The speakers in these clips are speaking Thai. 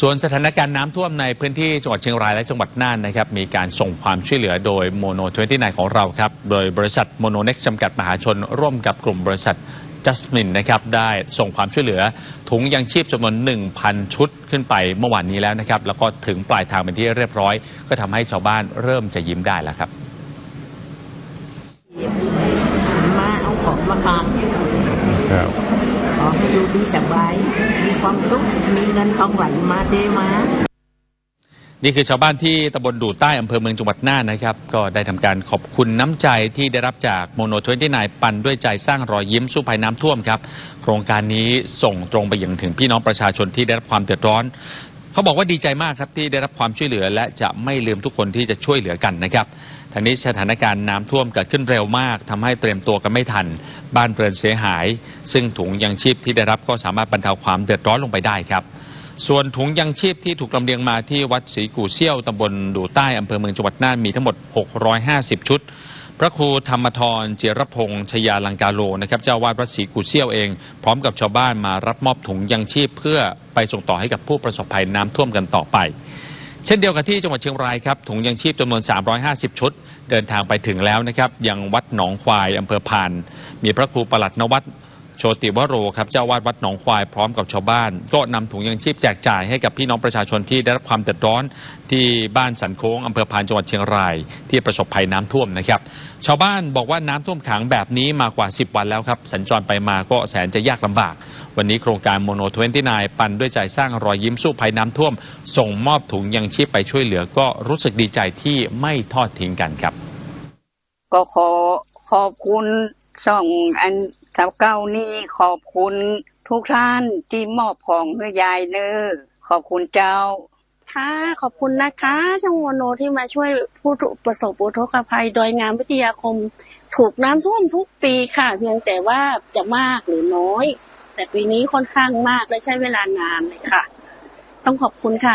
ส่วนสถานการณ์น้ำท่วมในพื้นที่จังหวัดเชียงรายและจังหวัดน่านนะครับมีการส่งความช่วยเหลือโดยโมโน29ของเราครับ โดยบริษัทโมโนเน็กจำกัดมหาชน ร่วมกับกลุ่มบริษัทจัสมินนะครับได้ส่งความช่วยเหลือ ถุงยังชีพจำนวน 1,000 ชุดขึ้นไปเมื่อวานนี้แล้วนะครับ แล้วก็ถึงปลายทางเป็นที่เรียบร้อย ก็ทำให้ชาวบ้านเริ่มจะยิ้มได้แล้วครับ มาเอาของมาฝากครับข อยู่ดีสบาย มีความสุข มีเงินทองไหลมาเทมา นี่คือชาวบ้านที่ตำบลดูใต้อำเภอเมืองจังหวัดน่านนะครับ ก็ได้ทำการขอบคุณน้ำใจที่ได้รับจากโมโนทเวนตี้นายปันด้วยใจสร้างรอยยิ้มสู้ภัยน้ำท่วมครับ โครงการนี้ส่งตรงไปยังถึงพี่น้องประชาชนที่ได้รับความเดือดร้อนเขาบอกว่าดีใจมากครับที่ได้รับความช่วยเหลือ และจะไม่ลืมทุกคนที่จะช่วยเหลือกันนะครับ ทางนี้สถานการณ์น้ำท่วมเกิดขึ้นเร็วมากทำให้เตรียมตัวกันไม่ทัน บ้านเรือนเสียหาย ซึ่งถุงยังชีพที่ได้รับก็สามารถบรรเทาความเดือดร้อนลงไปได้ครับ ส่วนถุงยังชีพที่ถูกลำเลียงมาที่วัดศรีกู่เซี่ยวตำบลดูใต้อำเภอเมืองจังหวัดน่านมีทั้งหมด 650 ชุดพระครูธรรมทรเจรพงษ์ชยาลังกาโลนะครับเจ้าวาดวัดศรีกู่เซี่ยวเอง พร้อมกับชาวบ้านมารับมอบถุงยังชีพเพื่อไปส่งต่อให้กับผู้ประสบภัยน้ำท่วมกันต่อไป เช่นเดียวกับที่จังหวัดเชียงรายครับถุงยังชีพจำนวน 350 ชุด เดินทางไปถึงแล้วนะครับ ยังวัดหนองควายอำเภอพาน มีพระครูประหลัดนวัดโชติวโรครับเจ้าวาดวัดหนองควายพร้อมกับชาวบ้าน ก็นำถุงยังชีพแจกจ่ายให้กับพี่น้องประชาชนที่ได้รับความเดือดร้อนที่บ้านสันโค้งอำเภอพานจังหวัดเชียงราย ที่ประสบภัยน้ำท่วมนะครับ ชาวบ้านบอกว่าน้ำท่วมขังแบบนี้มากว่า 10 วันแล้วครับสัญจรไปมาก็แสนจะยากลำบาก วันนี้โครงการโมโน29ปันด้วยใจสร้างรอยยิ้มสู้ภัยน้ำท่วม ส่งมอบถุงยังชีพไปช่วยเหลือก็รู้สึกดีใจที่ไม่ทอดทิ้งกันครับ ก็ขอขอบคุณส่องอันสาวเก้านี่ขอบคุณทุกท่านที่มอบของให้ยายเนอขอบคุณเจ้าค่ะขอบคุณนะคะช่องโมโนที่มาช่วยผู้ประสบอุทกภัย โดยงานวิทยาคม ถูกน้ำท่วมทุกปีค่ะ เพียงแต่ว่าจะมากหรือน้อย แต่ปีนี้ค่อนข้างมากและใช้เวลานานเลยค่ะ ต้องขอบคุณค่ะ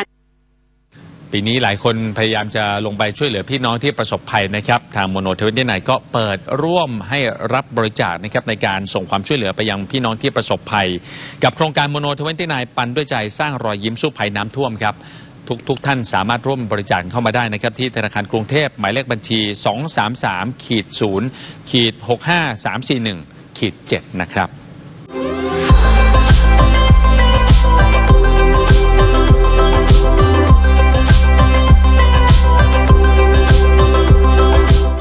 ปีนี้หลายคนพยายามจะลงไปช่วยเหลือพี่น้องที่ประสบภัยนะครับ ทางโมโนเทเวนตี้ไนก็เปิดร่วมให้รับบริจาคนะครับในการส่งความช่วยเหลือไปยังพี่น้องที่ประสบภัย กับโครงการโมโนเทเวนตี้ไนปันด้วยใจสร้างรอยยิ้มสู้ภัยน้ำท่วมครับทุกทุกท่านสามารถร่วมบริจาคเข้ามาได้นะครับ ที่ธนาคารกรุงเทพหมายเลขบัญชี 233ขีด0ขีด65341ขีด7นะครับ